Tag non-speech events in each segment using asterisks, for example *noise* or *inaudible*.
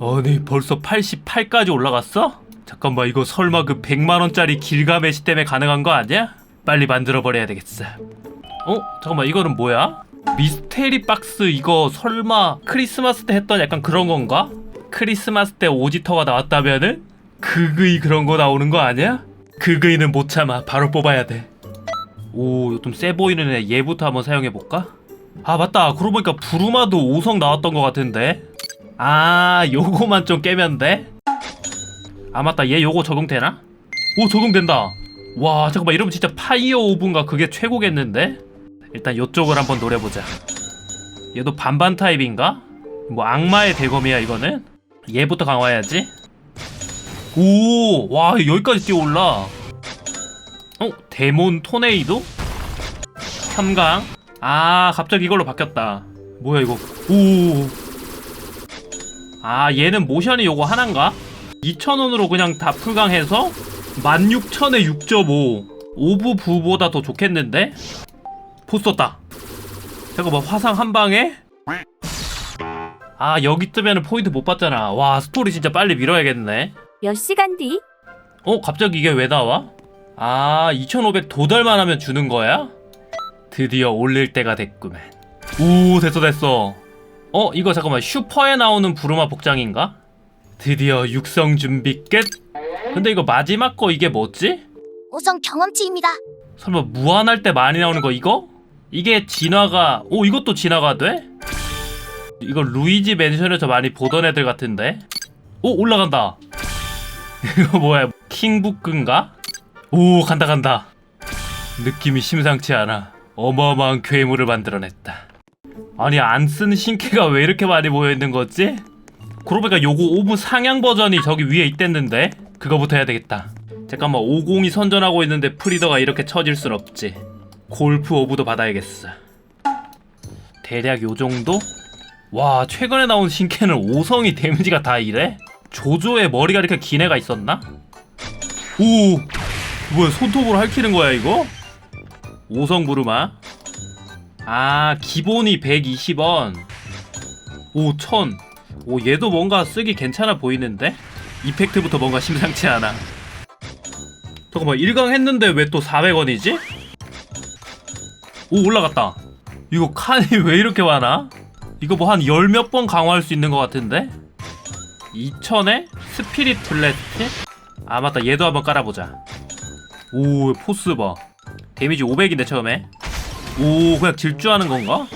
아니 벌써 88까지 올라갔어? 잠깐만 이거 설마 그 100만원짜리 길가메시 때문에 가능한 거 아니야? 빨리 만들어버려야 되겠어 어? 잠깐만 이거는 뭐야? 미스테리 박스 이거 설마 크리스마스 때 했던 약간 그런 건가? 크리스마스 때 오지터가 나왔다면은 그그이 그런 거 나오는 거 아니야? 그그이는 못 참아 바로 뽑아야 돼 오 좀 세 보이는 애 얘부터 한번 사용해 볼까? 아 맞다 그러고 보니까 부루마도 5성 나왔던 것 같은데 아 요거만 좀 깨면 돼? 아 맞다 얘 요거 적용되나? 오 적용된다 와 잠깐만 이러면 진짜 파이어 오븐가 그게 최고겠는데? 일단 요쪽을 한번 노려보자 얘도 반반 타입인가? 뭐 악마의 대검이야 이거는? 얘부터 강화해야지 오, 와 여기까지 뛰어올라. 어, 데몬 토네이도? 3강. 아, 갑자기 이걸로 바뀌었다. 뭐야 이거? 오. 아, 얘는 모션이 요거 하나인가? 2,000원으로 그냥 다 풀강해서 16,000에 6.5. 오브 부보다 더 좋겠는데? 포 썼다. 잠깐만 화상 한 방에? 아 여기 뜨면은 포인트 못 받잖아. 와 스토리 진짜 빨리 밀어야겠네. 몇 시간 뒤 어 갑자기 이게 왜 나와? 아 2500 도달만 하면 주는 거야? 드디어 올릴 때가 됐구만 오 됐어 됐어 어 이거 잠깐만 슈퍼에 나오는 부르마 복장인가? 드디어 육성 준비 끝 근데 이거 마지막 거 이게 뭐지? 우선 경험치입니다. 설마 무한할 때 많이 나오는 거 이거? 이게 진화가 오 이것도 진화가 돼? 이거 루이지 맨션에서 많이 보던 애들 같은데 오 올라간다 *laughs* 이거 뭐야 킹부크인가? 오 간다 간다 느낌이 심상치 않아 어마어마한 괴물을 만들어냈다 아니 안 쓴 신캐가 왜 이렇게 많이 모여있는 거지? 그러고 보니까 요거 5분 상향 버전이 저기 위에 있댔는데 그거부터 해야 되겠다 잠깐만 50이 선전하고 있는데 프리더가 이렇게 처질 순 없지 골프 오브도 받아야겠어 대략 요 정도? 와 최근에 나온 신캐는 5성이 데미지가 다 이래? 조조의 머리가 이렇게 긴 애가 있었나? 오 뭐야 손톱으로 핥히는 거야 이거? 5성 부르마 아 기본이 120원 오 1000. 오 얘도 뭔가 쓰기 괜찮아 보이는데? 이펙트부터 뭔가 심상치 않아 잠깐만 1강 했는데 왜 또 400원이지? 오 올라갔다 이거 칸이 *laughs* 왜 이렇게 많아? 이거 뭐 한 열 몇 번 강화할 수 있는 것 같은데? 2000에 스피릿 블래스트? 아 맞다 얘도 한번 깔아보자 오 포스 봐 데미지 500인데 처음에 오 그냥 질주하는 건가?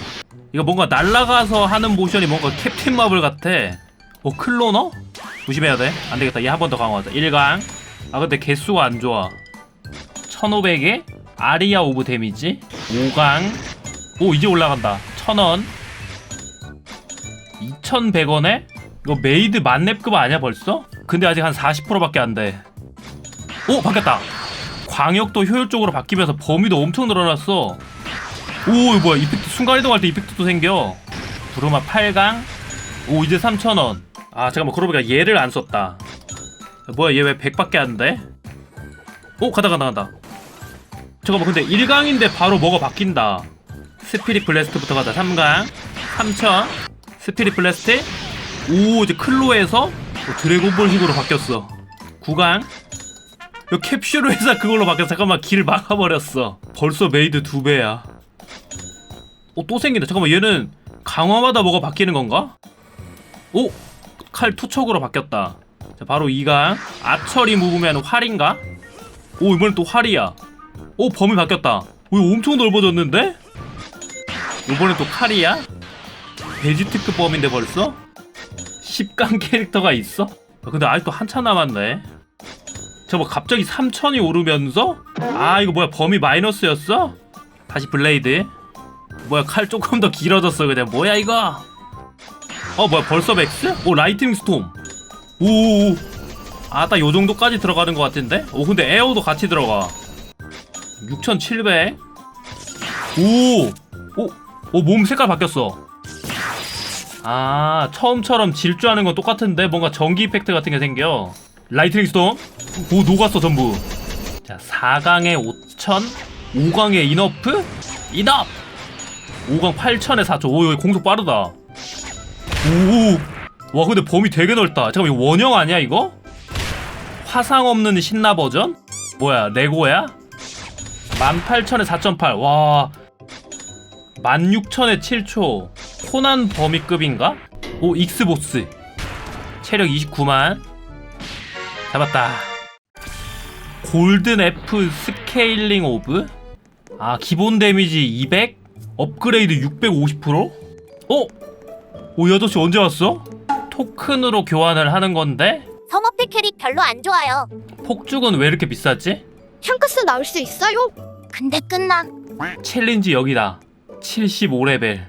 이거 뭔가 날아가서 하는 모션이 뭔가 캡틴 마블 같아. 어 클로너? 조심해야 돼. 안되겠다. 얘 한 번 더 강화하자. 1강. 아 근데 개수가 안 좋아. 1500에 아리아 오브 데미지. 5강. 오 이제 올라간다. 1000원. 2100원에? 이거 메이드 만렙급 아니야 벌써? 근데 아직 한 40%밖에 안돼. 오 바뀌었다. 광역도 효율적으로 바뀌면서 범위도 엄청 늘어났어 오 뭐야 이펙트 순간이동할 때 이펙트도 생겨. 부르마 8강. 오 이제 3,000원. 아 잠깐만 그러고 보니까 얘를 안 썼다. 뭐야 얘 왜 100밖에 안 돼? 오 가다 가다 간다. 잠깐만 근데 1강인데 바로 뭐가 바뀐다? 스피릿 블래스트부터 가자. 3강. 3000 스피릿 블래스트. 오 이제 클로에서 어, 드래곤볼식으로 바뀌었어. 9강. 이 캡슐 회사 그걸로 바뀌었어. 잠깐만 길 막아버렸어. 벌써 메이드 두 배야 어 또 생긴다 잠깐만 얘는 강화마다 뭐가 바뀌는 건가? 오! 칼 투척으로 바뀌었다 자 바로 2강 아처리 무브면 활인가? 오 이번엔 또 활이야 오 범위 바뀌었다 오 이거 엄청 넓어졌는데? 이번엔 또 칼이야? 베지특급 범인데 벌써? 10강 *laughs* 캐릭터가 있어? 아, 근데 아직도 한참 남았네 저뭐 갑자기 3천이 오르면서? 아 이거 뭐야 범위 마이너스였어? 다시 블레이드 뭐야 칼 조금 더 길어졌어 그냥 뭐야 이거 어 뭐야 벌써 맥스? 오 라이팅 스톰 오오오 아딱 요정도까지 들어가는 것 같은데? 오 근데 에어도 같이 들어가 6700 오! 오! 오, 몸 색깔 바뀌었어. 아, 처음처럼 질주하는 건 똑같은데 뭔가 전기 이펙트 같은 게 생겨. 라이트닝 스톰. 오, 녹았어, 전부. 자, 4강에 5천, 5강에 인어프? 인업! 5강 8천에 4천. 오, 여기 공속 빠르다. 오! 와 근데 범위 되게 넓다 잠깐만 이거 원형 아니야 이거? 화상 없는 신나 버전? 뭐야 레고야? 18,000에 4.8 와 16,000에 7초 코난 범위급인가? 오 익스보스 체력 29만 잡았다 골든 F 스케일링 오브 아 기본 데미지 200 업그레이드 650% 어? 오 8시 언제 왔어? 토큰으로 교환을 하는 건데 서머피 캐릭 별로 안 좋아요. 폭죽은 왜 이렇게 비싸지? 향크스 나올 수 있어요? 근데 끝나. 챌린지 여기다 75레벨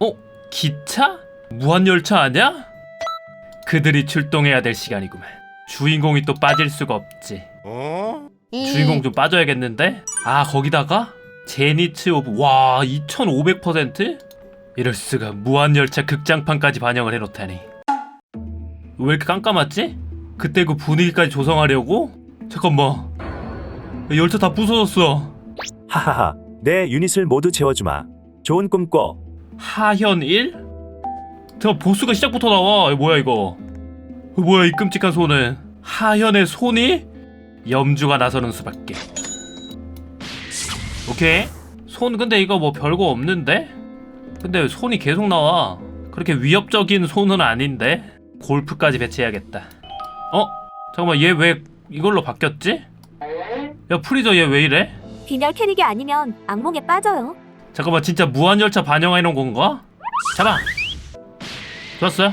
어? 기차? 무한열차 아냐? 그들이 출동해야 될 시간이구만 주인공이 또 빠질 수가 없지 주인공 좀 빠져야겠는데? 아 거기다가 제니츠 오브 와 2500%? 이럴 수가 무한열차 극장판까지 반영을 해놓다니 왜 이렇게 깜깜했지? 그때 그 분위기까지 조성하려고? 잠깐만 열차 다 부서졌어 하하하. 내 유닛을 모두 채워주마. 좋은 꿈 꿔. 하현 1? 잠깐 보스가 시작부터 나와 뭐야 이거 뭐야 이 끔찍한 손은 하현의 손이 염주가 나서는 수밖에 오케이 손 근데 이거 뭐 별거 없는데? 근데 왜 손이 계속 나와 그렇게 위협적인 손은 아닌데 골프까지 배치해야겠다 어? 잠깐만 얘 왜 이걸로 바뀌었지? 야 프리저 얘 왜 이래? 빈혈 캐릭이 아니면 악몽에 빠져요. 잠깐만 진짜 무한열차 놓은 건가? 잡아 좋았어요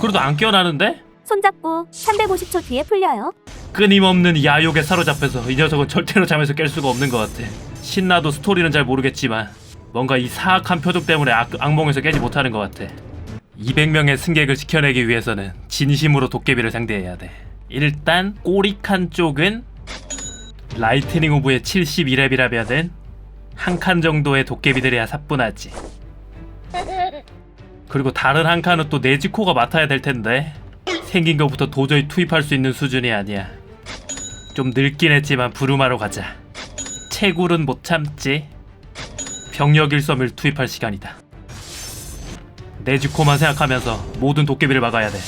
그래도 안 깨어나는데? 손잡고 350초 뒤에 풀려요. 끊임없는 야욕에 사로잡혀서 이 녀석은 절대로 잠에서 깰 수가 없는 것 같아 신나도 스토리는 잘 모르겠지만 뭔가 이 사악한 표적 때문에 악, 악몽에서 깨지 못하는 것 같아. 200명의 승객을 지켜내기 위해서는 진심으로 도깨비를 상대해야 돼. 일단 꼬리칸 쪽은 라이트닝 오브의 71렙이라면은 한칸 정도의 도깨비들이야 사뿐하지. 그리고 다른 한 칸은 또 네지코가 맡아야 될 텐데 생긴 것부터 도저히 투입할 수 있는 수준이 아니야. 좀 늙긴 했지만 부르마로 가자 채굴은 못 참지. 병력 일섬을 투입할 시간이다. 네즈코만 생각하면서 모든 도깨비를 막아야 돼.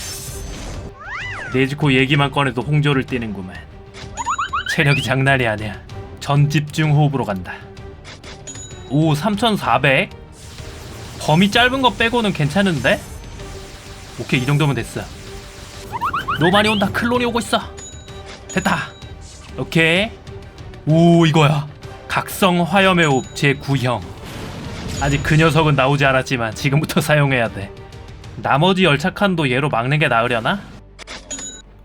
네즈코 얘기만 꺼내도 홍조를 띠는구만. 체력이 장난이 아니야. 전 집중 호흡으로 간다. 오 3400 범위 짧은 거 빼고는 괜찮은데? 오케이 이 정도면 됐어. 많이 온다. 클론이 오고 있어. 됐다. 오케이. 오 이거야 각성 화염의 옵 제9형 아직 그 녀석은 나오지 않았지만 지금부터 *laughs* 사용해야 돼 나머지 열차칸도 얘로 막는 게 나으려나?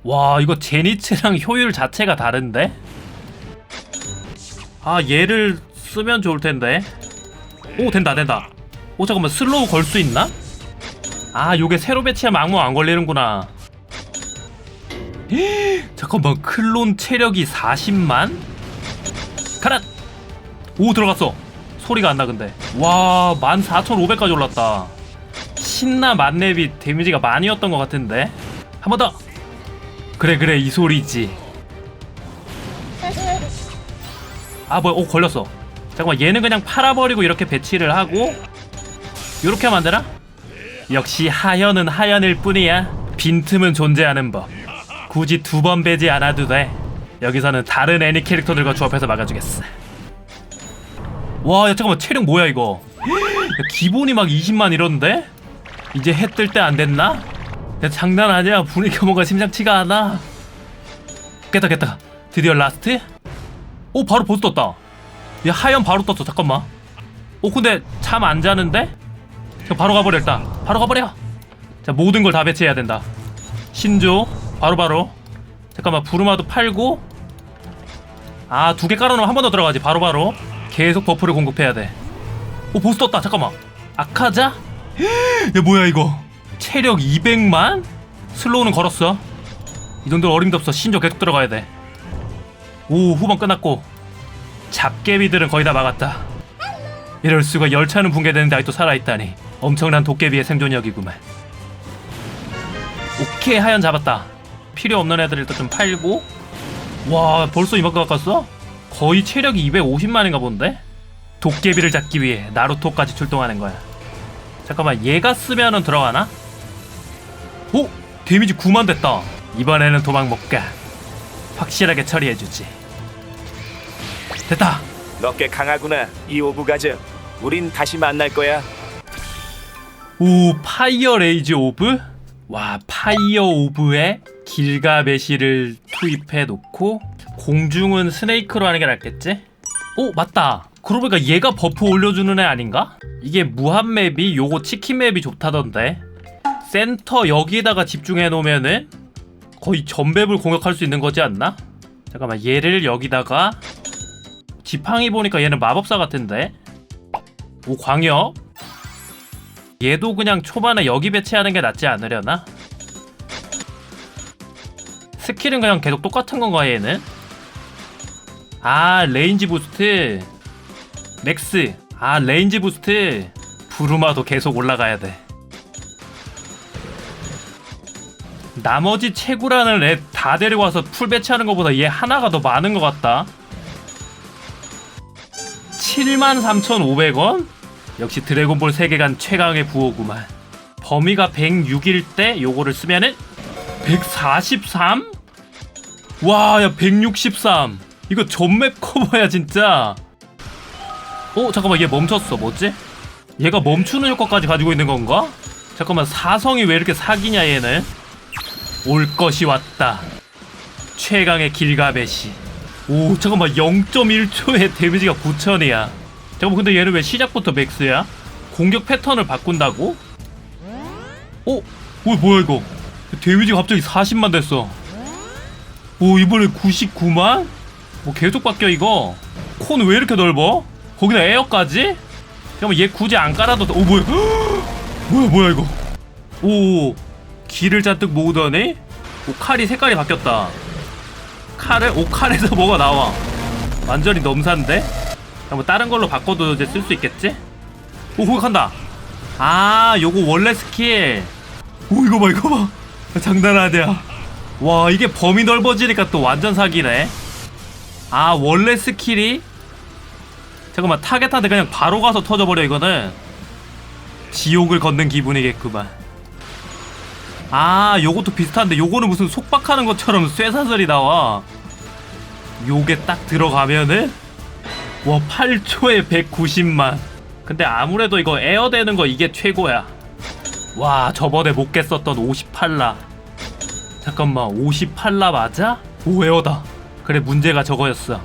와 이거 제니츠랑 효율 자체가 다른데? 아 얘를 쓰면 좋을 텐데 오 된다 된다 오 잠깐만 슬로우 걸 수 있나? 아 요게 새로 배치하면 악몽 안 걸리는구나 잠깐만 클론 체력이 40만? 가라! 오 들어갔어. 소리가 안 나 근데. 와 14,500까지 올랐다. 신나 만렙이 데미지가 많이였던 것 같은데? 한 번 더! 그래 그래 이 소리지. 아 뭐야. 오 걸렸어. 잠깐만 얘는 그냥 팔아버리고 이렇게 배치를 하고 이렇게 하면 안 되나? 역시 하연은 하연일 뿐이야. 빈틈은 존재하는 법. 굳이 두 번 배지 않아도 돼. 여기서는 다른 애니 캐릭터들과 조합해서 막아주겠어. 와, 야 잠깐만 체력 뭐야 이거? 야, 기본이 막 20만 이러는데? 이제 해 뜰 때 안 됐나? 야 장난 아니야. 분위기가 뭔가 심상치가 않아. 깼다 깼다. 드디어 라스트? 오 바로 보스 떴다. 야 하연 바로 떴어. 잠깐만. 오 근데 잠 안 자는데? 자, 바로 가버려 일단. 바로 가버려. 자 모든 걸 다 배치해야 된다. 신조 바로바로 잠깐만 부르마도 팔고 아 두 개 깔아놓으면 한 번 더 들어가지 바로바로 계속 버프를 공급해야 돼 오 보스 떴다. 잠깐만. 아카자? 야 뭐야 이거? 체력 200만? 슬로우는 걸었어. 이 정도는 어림도 없어. 신조 계속 들어가야 돼 오 후반 끝났고. 잡개비들은 거의 다 막았다. 이럴 수가 열차는 붕괴되는데 아직도 살아있다니. 엄청난 도깨비의 생존력이구만. 오케이 하얀 잡았다. 필요 없는 애들 일단 좀 팔고. 와 벌써 이만큼 가깝어? 거의 체력이 250만인가 본데? 도깨비를 잡기 위해 나루토까지 출동하는 거야. 잠깐만 얘가 쓰면은 들어가나? 오! 데미지 9만 됐다. 이번에는 도망 못 가. 확실하게 처리해주지. 됐다! 너 꽤 강하구나 이 오브가즈. 우린 다시 만날 거야. 오 파이어 레이즈 오브? 와 파이어 오브에 길가메시를 투입해 놓고 공중은 스네이크로 하는 게 낫겠지? 오 맞다 그러고 보니까 얘가 버프 올려주는 애 아닌가? 이게 무한 맵이 요거 치킨 맵이 좋다던데 센터 여기다가 집중해 놓으면은 거의 전맵을 공격할 수 있는 거지 않나? 잠깐만 얘를 여기다가 지팡이 보니까 얘는 마법사 같은데 오 광역 얘도 그냥 초반에 여기 배치하는 게 낫지 않으려나? 스킬은 그냥 계속 똑같은 건가 얘는? 아 레인지 부스트. 맥스. 아 레인지 부스트. 부루마도 계속 올라가야 돼. 나머지 채구라는 애다 데리고 와서 풀 배치하는 것보다 얘 하나가 더 많은 것 같다. 73,500원? 역시 드래곤볼 세계관 최강의 부호구만. 범위가 106일 때 요거를 쓰면은 143? 와, 야, 163. 이거 전맵 커버야, 진짜. 어, 잠깐만, 얘 멈췄어. 뭐지? 얘가 멈추는 효과까지 가지고 있는 건가? 잠깐만, 사성이 왜 이렇게 사기냐, 얘는? 올 것이 왔다. 최강의 길가베시. 오, 잠깐만, 0.1초에 데미지가 9000이야. 잠깐만, 근데 얘는 왜 시작부터 맥스야? 공격 패턴을 바꾼다고? 어? 어, 뭐야, 이거? 데미지가 갑자기 40만 됐어. 오 이번에 99만? 뭐 계속 바뀌어 이거 콘 왜 이렇게 넓어? 거기다 에어까지? 잠깐만 얘 굳이 안 깔아도 돼. 오 뭐야 *gasps* 뭐야 뭐야 이거 오 기를 잔뜩 모으더니 오 칼이 색깔이 바뀌었다 칼을 오 칼에서 *laughs* 뭐가 나와 완전히 넘사인데? 잠깐 다른 걸로 바꿔도 이제 쓸 수 있겠지? 오 간다 아 요거 원래 스킬 오 이거 봐 이거 봐 장난 아니야 와 이게 범위 넓어지니까 또 완전 사기네. 아 원래 스킬이 잠깐만 타겟한테 그냥 바로 가서 터져버려 이거는. 지옥을 걷는 기분이겠구만. 아 요것도 비슷한데 요거는 무슨 속박하는 것처럼 쇠사슬이 나와. 요게 딱 들어가면은 와 8초에 190만. 근데 아무래도 이거 에어 되는 거 이게 최고야 와 저번에 못 깼었던 58라 잠깐만 58라 맞아? 오 에어다 그래 문제가 저거였어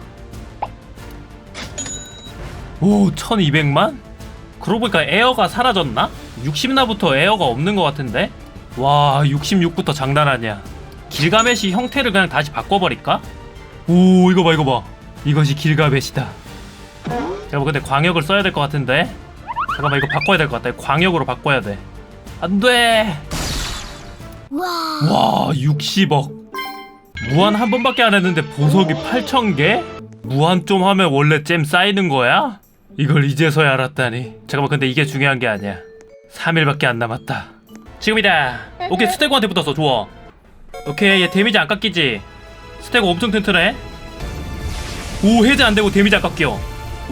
오 1200만? 그러고 보니까 에어가 사라졌나? 60나부터 에어가 없는 것 같은데? 와 66부터 장난 아니야 길가메시 형태를 그냥 다시 바꿔버릴까? 오 이거 봐 이거 봐 이것이 길가메시다 잠깐만 근데 광역을 써야 될 것 같은데 잠깐만 이거 바꿔야 될 것 같다 광역으로 바꿔야 돼 안돼. 와. 60억. 무한 한 번밖에 안 했는데 보석이 8,000개? 무한 좀 하면 원래 잼 쌓이는 거야? 이걸 이제서야 알았다니. 잠깐만 근데 이게 중요한 게 아니야. 3일밖에 안 남았다. 지금이다. 오케이 *laughs* 스테고한테 붙었어. 좋아. 오케이 얘 데미지 안 깎이지? 스테고 엄청 튼튼해? 오 해제 안 되고 데미지 안 깎여